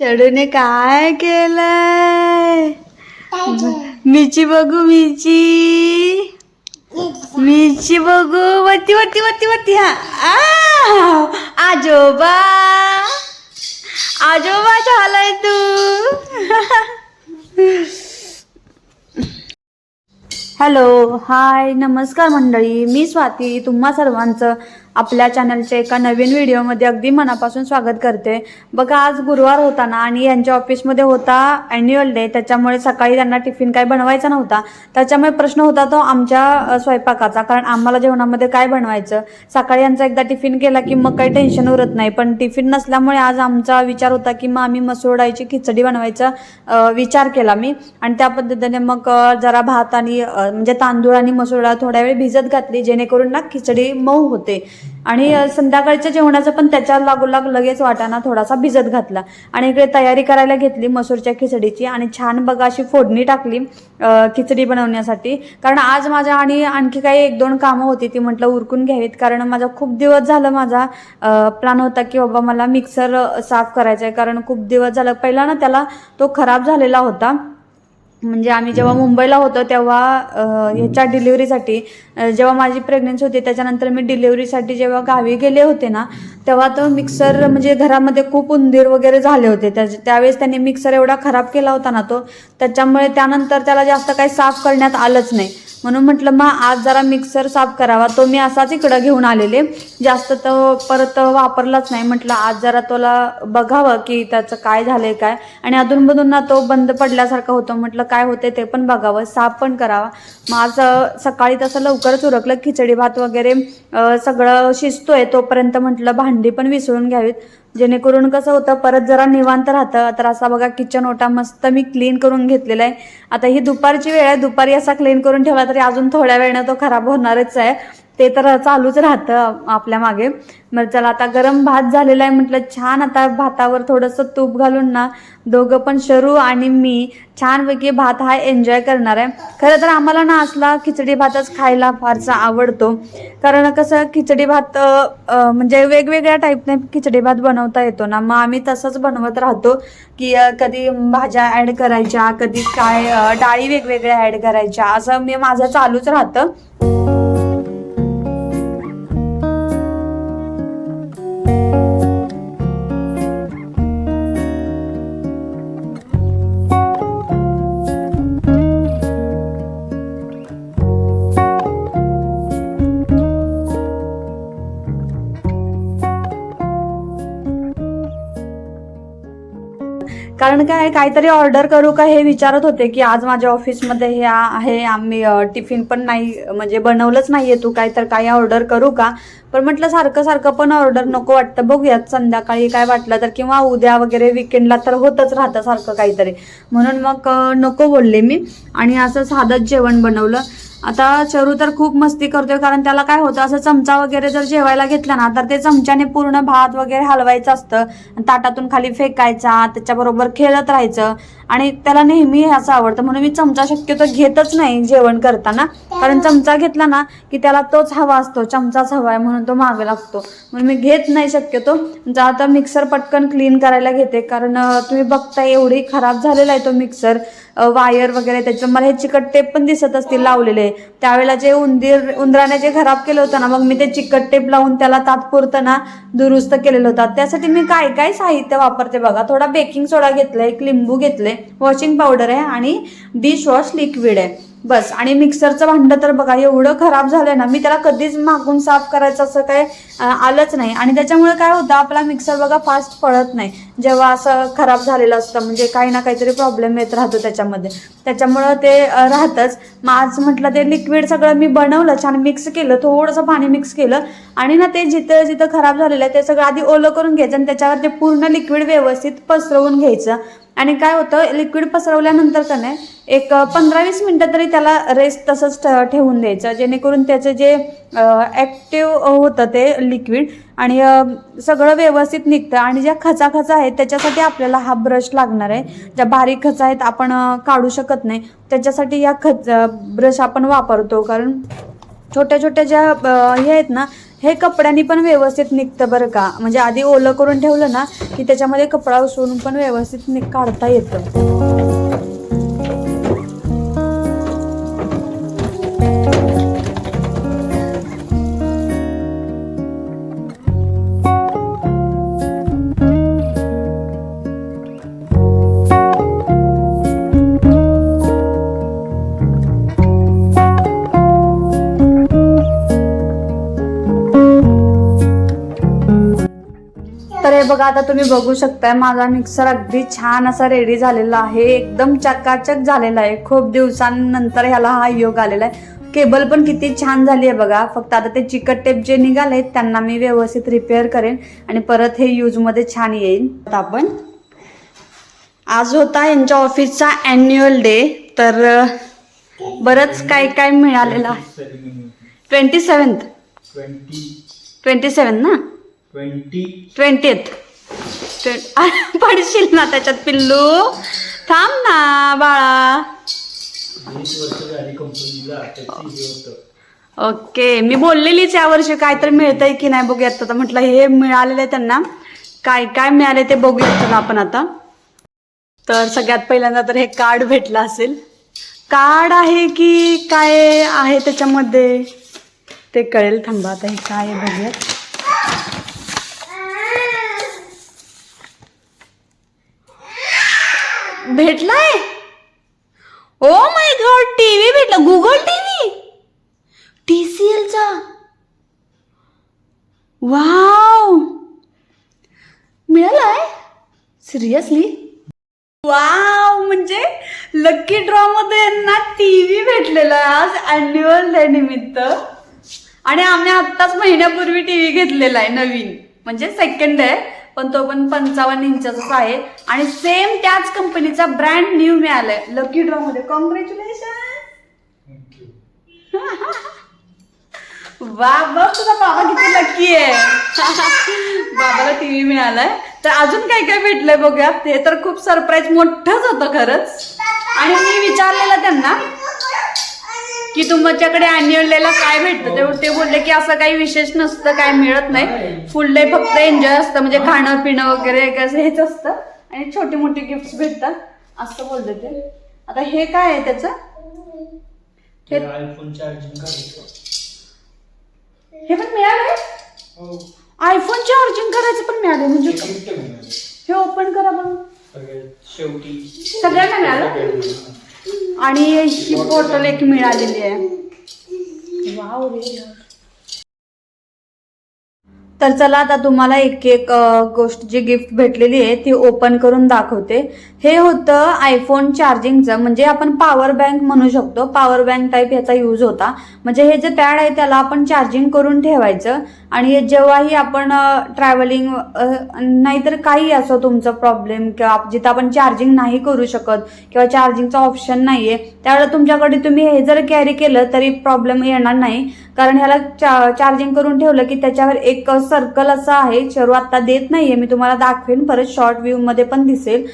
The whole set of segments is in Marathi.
चढूने काय केलंय? मिची बघू मिची. मिची. बघू. वरती वरती वरती वरती हा. आ, आजोबा. आजोबा झालाय तू. Hello hi. नमस्कार मंडळी. मी स्वाती. तुम्हा सर्वांचं आपल्या चॅनलच्या एका नवीन व्हिडिओमध्ये अगदी मनापासून स्वागत करते. बघा आज गुरुवार होता ना आणि यांच्या ऑफिसमध्ये होता ॲन्युअल डे त्याच्यामुळे सकाळी त्यांना टिफिन काय बनवायचा नव्हता. त्याच्यामुळे प्रश्न होता तो आमच्या स्वयंपाकाचा. कारण आम्हाला जेवणामध्ये काय बनवायचं? सकाळी यांचा एकदा टिफिन केला की मग काही टेन्शन उरत नाही. पण टिफिन नसल्यामुळे आज आमचा विचार होता की मग आम्ही मसूर डाळीची खिचडी बनवायचा विचार केला मी. आणि त्या पद्धतीने मग जरा भात आणि म्हणजे तांदूळ आणि मसूर डाळ थोड्या वेळ भिजत घातली जेणेकरून ना खिचडी मऊ होते. आणि संध्याकाळच्या जेवणाचं पण त्याच्या लागोलाग लगेच वाटाणा थोडासा भिजत घातला. आणि इकडे तयारी करायला घेतली मसूरच्या खिचडीची आणि छान बघा अशी फोडणी टाकली खिचडी बनवण्यासाठी. कारण आज माझ्या आणि आणखी काही एक दोन कामं होती ती म्हटलं उरकून घ्यावीत. कारण माझा खूप दिवस झालं माझा प्लॅन होता की बाबा मला मिक्सर साफ करायचा आहे कारण खूप दिवस झालं पहिला ना त्याला तो खराब झालेला होता. म्हणजे आम्ही जेव्हा मुंबईला होतो तेव्हा ह्याच्या डिलिव्हरीसाठी जेव्हा माझी प्रेग्नन्सी होती त्याच्यानंतर मी डिलिव्हरीसाठी जेव्हा गावी गेले होते ना तेव्हा तो मिक्सर म्हणजे घरामध्ये खूप उंदीर वगैरे झाले होते. त्या त्यावेळेस त्यांनी मिक्सर एवढा खराब केला होता ना तो त्याच्यामुळे त्यानंतर त्याला जास्त काही साफ करण्यात आलंच नाही. म्हणून म्हटलं मग आज जरा मिक्सर साफ करावा. तो मी असाच इकडं घेऊन आलेले. जास्त तो परत वापरलाच नाही. म्हटलं आज जरा तोला बघावं की त्याचं काय झालंय काय? आणि अधूनमधून ना तो बंद पडल्यासारखं होतं. म्हटलं काय होते ते पण बघावं. साफ पण करावा. मग आज सकाळी तसं लवकरच उरकलं. खिचडी भात वगैरे सगळं शिजतोय तोपर्यंत म्हटलं भांडी पण विसळून घ्यावीत. जेणेकरून कसं होतं परत जरा निवांत राहतं. तर असा बघा किचन ओटा मस्त मी क्लीन करून घेतलेला आहे. आता ही दुपारची वेळ आहे. दुपारी असा क्लीन करून ठेवला तरी अजून थोड्या वेळानं तो खराब होणारच आहे. ते तर चालूच राहतं आपल्या मागे. मग चला आता गरम भात झालेला आहे म्हटलं छान आता भातावर थोडंसं तूप घालून ना दोघं पण शरू आणि मी छानपैकी भात हा एन्जॉय करणार आहे. खरं तर आम्हाला ना असला खिचडी भातच खायला फारसा आवडतो. कारण कसं खिचडी भात म्हणजे वेगवेगळ्या टाईपने खिचडी भात बनवता येतो ना. मग आम्ही तसंच बनवत राहतो की कधी भाज्या ॲड करायच्या कधी काय डाळी वेगवेगळ्या ॲड करायच्या. असं मी माझं चालूच राहतं. कारण काय काहीतरी ऑर्डर करू का हे विचारत होते की आज माझ्या ऑफिसमध्ये हे आहे आम्ही टिफिन पण नाही म्हणजे बनवलंच नाहीये तू काय तर काही ऑर्डर करू का? पण म्हटलं सारखं सारखं पण ऑर्डर नको वाटतं बघूयात संध्याकाळी काय वाटलं तर किंवा उद्या वगैरे विकेंडला तर होतच राहतं सारखं काहीतरी. म्हणून मग नको बोलले मी आणि असं साधंच जेवण बनवलं. आता चरू तर खूप मस्ती करतोय कारण त्याला काय होतं असं चमचा वगैरे जर जेवायला घेतला ना तर ते चमच्याने पूर्ण भात वगैरे हलवायचं असतं. ताटातून खाली फेकायचा त्याच्याबरोबर खेळत राहायचं. आणि त्याला नेहमी हे असं आवडतं. म्हणून मी चमचा शक्यतो घेतच नाही जेवण करताना. कारण चमचा घेतला ना की त्याला तोच हवा असतो चमचाच हवा आहे म्हणून तो मागे लागतो. म्हणून मी घेत नाही शक्यतो. आता मिक्सर पटकन क्लीन करायला घेते. कारण तुम्ही बघताय एवढी खराब झालेला आहे तो मिक्सर वायर वगैरे त्याच्या मला हे चिकट टेप पण दिसत असतील लावलेले. त्यावेळेला जे उंदीर उंदराने जे खराब केलं होतं ना मग मी ते चिकट टेप लावून त्याला तात्पुरतं ना दुरुस्त केलेलं होतं. त्यासाठी मी काय काय साहित्य वापरते बघा. थोडा बेकिंग सोडा घेतलाय एक लिंबू घेतले वॉशिंग पावडर आहे आणि डिशवॉश लिक्विड आहे. बस. आणि मिक्सरचं भांडं तर बघा एवढं खराब झालंय ना मी त्याला कधीच मागून साफ करायचं असं काय आलंच नाही. आणि त्याच्यामुळे काय होतं आपला मिक्सर बघा फास्ट पळत नाही. जेव्हा असं खराब झालेलं असतं म्हणजे काही ना काहीतरी प्रॉब्लेम येत राहतो त्याच्यामध्ये. त्याच्यामुळं ते राहतंच. मग आज म्हटलं ते लिक्विड सगळं मी बनवलं छान मिक्स केलं थोडंसं पाणी मिक्स केलं. आणि ना ते जिथं जिथं खराब झालेलं आहे ते सगळं आधी ओलं करून घ्यायचं आणि त्याच्यावर ते पूर्ण लिक्विड व्यवस्थित पसरवून घ्यायचं. आणि काय होतं लिक्विड पसरवल्यानंतर का नाही एक पंधरा वीस मिनटं तरी त्याला रेस्ट तसंच ठ- ठेवून द्यायचं. जेणेकरून त्याचं जे ॲक्टिव्ह होतं ते लिक्विड आणि सगळं व्यवस्थित निघतं. आणि ज्या खचा खचा आहेत त्याच्यासाठी आपल्याला हा ब्रश लागणार आहे. ज्या बारीक खचा आहेत आपण काढू शकत नाही. त्याच्यासाठी या खच ब्रश आपण वापरतो. कारण छोट्या छोट्या ज्या हे आहेत ना हे कपड्यांनी पण व्यवस्थित निघतं बरं का. म्हणजे आधी ओलं करून ठेवलं ना की त्याच्यामध्ये कपडा उसळून पण व्यवस्थित निघ काढता येतं. बघा आता तुम्ही बघू शकताय माझा मिक्सर अगदी छान असा रेडी झालेला आहे. एकदम चकाचक झालेला आहे. खूप दिवसांनंतर ह्याला हा योग आलेला आहे. केबल पण किती छान झाली आहे बघा. फक्त आता ते चिकट टेप जे निघाले त्यांना मी व्यवस्थित रिपेअर करेन आणि परत हे यूजमध्ये छान येईल. आता आपण आज होता यांच्या ऑफिसचा अॅन्युअल डे तर बरंच काय काय मिळालेलं आहे. Twenty seventh twenty twenty seven ना? ट्वेंटी. पडशील ना त्याच्यात पिल्लू. थांब ना बाळा. ओके मी बोललेलीच यावर्षी काय तर मिळतंय की नाही बघूयात आता. म्हटलं हे मिळालेलं आहे त्यांना. काय काय मिळाले ते बघूयात चला आपण आता. तर सगळ्यात पहिल्यांदा तर हे कार्ड भेटलं असेल. कार्ड आहे की काय आहे त्याच्यामध्ये? ते कळेल थांबा आता हे काय आहे बघूयात. भेटलाय? ओ माय गॉड टीव्ही भेटला गुगल टीव्ही टीसीएलचा वाव! मिळालाय? सिरियसली वाव म्हणजे लकी ड्रॉ मध्ये यांना टीव्ही भेटलेला आहे आज अॅन्युअल डे निमित्त. आणि आम्ही आत्ताच महिन्यापूर्वी टीव्ही घेतलेला आहे नवीन म्हणजे सेकंड आहे पण तो पण पंचावन्न इंचाचाच आहे. आणि सेम त्याच कंपनीचा ब्रँड न्यू मिळालाय. लकी ड्रॉ मध्ये. कॉंग्रॅच्युलेशन वा बघ तुझा बाबा किती लकी आहे. बाबाला टीव्ही मिळालाय. तर अजून काय काय भेटलंय बघूया ते तर खूप सरप्राईज मोठंच होतं खरंच. आणि मी विचारलेलं त्यांना की तुमच्याकडे अॅन्युअल डेला काय भेटतं? ते ते बोलले की असं काही विशेष नसतं काय मिळत नाही. फुल डे फक्त एन्जॉय असतं. म्हणजे खाणं पिणं वगैरे कसं हेच असतं. आणि छोटी मोठी गिफ्ट भेटतात. असं बोलते ते. आता हे काय आहे त्याचं? ते आयफोन चार्जिंग करायचं हे पण मिळालंय? हो. आयफोन चार्जिंग करायचं पण मिळालं म्हणजे. हे ओपन करा बघ सगळ्यात शेवटी सगळ्यांना मिळालं. आणि ही बॉटल एक मिळालेली आहे. वाव रे तर चला आता तुम्हाला एक एक गोष्ट जी गिफ्ट भेटलेली आहे ती ओपन करून दाखवते. हे होतं आयफोन चार्जिंगचं म्हणजे आपण पॉवर बँक म्हणू शकतो. पॉवर बँक टाईप याचा यूज होता. म्हणजे हे जे पॅड आहे त्याला आपण चार्जिंग करून ठेवायचं. आणि जेव्हाही आपण ट्रॅव्हलिंग नाहीतर काही असो तुमचं प्रॉब्लेम किंवा जिथं आपण चार्जिंग नाही करू शकत किंवा चार्जिंगचा ऑप्शन नाही आहे त्यावेळेला तुमच्याकडे तुम्ही हे जर कॅरी केलं तरी प्रॉब्लेम येणार नाही. कारण ह्याला चा चार्जिंग करून ठेवलं की त्याच्यावर एक सर्कल असं आहे चरू आत्ता देत नाहीये मी तुम्हाला दाखवेन परत शॉर्ट व्ह्यू मध्ये पण दिसेल.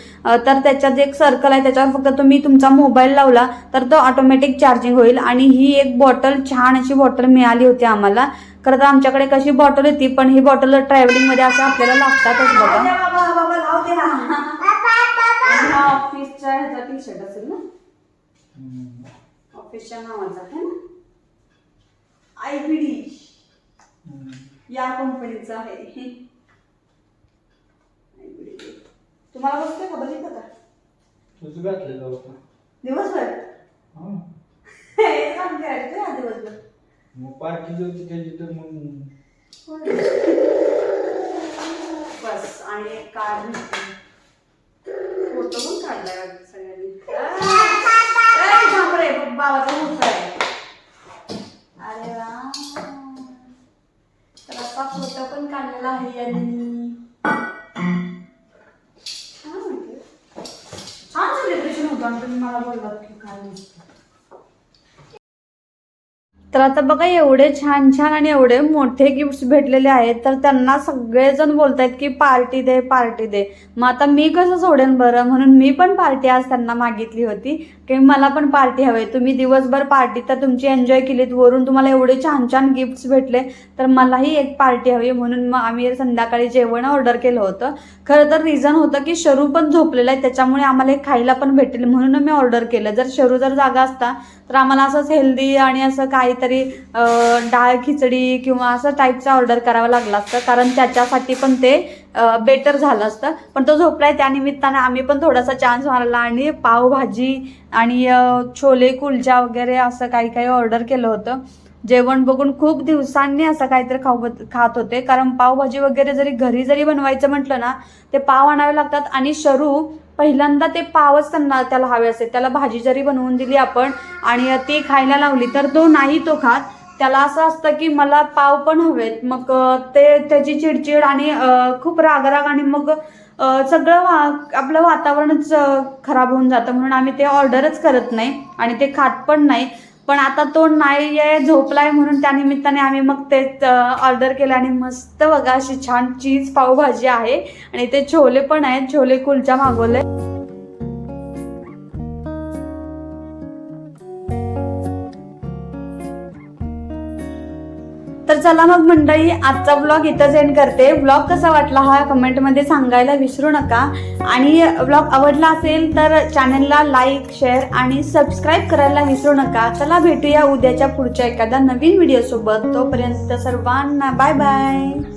तर त्याच्यात एक सर्कल आहे त्याच्यावर फक्त तुम्ही तुमचा मोबाईल लावला तर तो ऑटोमॅटिक चार्जिंग होईल आणि ही एक बॉटल छान अशी बॉटल मिळाली होती आम्हाला. खरं तर आमच्याकडे कशी बॉटल होती पण ही बॉटल ट्रॅव्हलिंगमध्ये असं आपल्याला लागतातच बघा. ऑफिसच्या ह्याचा टी शर्ट असेल ना? हम्म. ऑफिसच्या नावाचा हम्म. या कंपनीचा आहे. तुम्हाला बसतोय का? बघितलं का? तूच घातलेलं होतं दिवसभर? काम करायचं ना दिवसभर. मग पार्टी जी होती त्याची तर मग बस. आणि एक कार्ड फोटो पण काढलाय वाटतं सगळ्यांनी ए, थांब रे, बाबाचा मोठा आहे अरे वा तर असा आणलेला आहे यांनी. छान सेलिब्रेशन होतं आणि तुम्ही मला बोललात की काय नसतं. तर आता बघा एवढे छान छान आणि एवढे मोठे गिफ्ट्स भेटलेले आहेत तर त्यांना सगळेजण बोलतायत की पार्टी दे पार्टी दे. मग आता मी कसं सोडेन बरं? म्हणून मी पण पार्टी आज त्यांना मागितली होती. की मला पण पार्टी हवी तुम्ही दिवसभर पार्टी तर तुमची एन्जॉय केलीत. वरून तुम्हाला एवढे छान छान गिफ्ट्स भेटले तर मलाही एक पार्टी हवी म्हणून मग आम्ही संध्याकाळी जेवण ऑर्डर केलं होतं. खरं तर रिझन होतं की शरू पण झोपलेलं आहे. त्याच्यामुळे आम्हाला एक खायला पण भेटेल. म्हणून मी ऑर्डर केलं. जर शरू जर जागा असता तर आम्हाला असंच हेल्दी आणि असं काही काहीतरी डाळ खिचडी किंवा असं टाईपचा ऑर्डर करावं लागला असतं. कारण त्याच्यासाठी पण ते बेटर झालं असतं. पण तो झोपलाय त्यानिमित्तानं आम्ही पण थोडासा चान्स मारला आणि पावभाजी आणि छोले कुलचा वगैरे असं काही काही ऑर्डर केलं होतं. जेवण बघून खूप दिवसांनी असं काहीतरी खाऊ खात होते. कारण पावभाजी वगैरे जरी घरी जरी बनवायचं म्हटलं ना ते पाव आणावे लागतात. आणि शरू पहिल्यांदा ते पावच त्यांना त्याला हवे असते त्याला भाजी जरी बनवून दिली आपण आणि ती खायला लावली तर तो नाही तो खात. त्याला असं असतं की मला पाव पण हवेत. मग ते त्याची चिडचिड आणि खूप रागराग आणि मग सगळं वा आपलं वातावरणच खराब होऊन जातं. म्हणून आम्ही ते ऑर्डरच करत नाही आणि ते खात पण नाही. पण आता तो नाही आहे झोपलाय म्हणून त्या निमित्ताने आम्ही मग ते ऑर्डर केलं आणि मस्त बघा अशी छान चीज पावभाजी आहे. आणि ते छोले पण आहेत छोले कुलचा मागवले. तर चला मग मंडळी आजचा ब्लॉग इथंच एंड करते. ब्लॉग कसा वाटला हा कमेंटमध्ये सांगायला विसरू नका. आणि ब्लॉग आवडला असेल तर चॅनलला लाईक शेअर आणि सबस्क्राईब करायला विसरू नका. चला भेटूया उद्याच्या पुढच्या एखाद्या नवीन व्हिडिओसोबत तोपर्यंत सर्वांना बाय बाय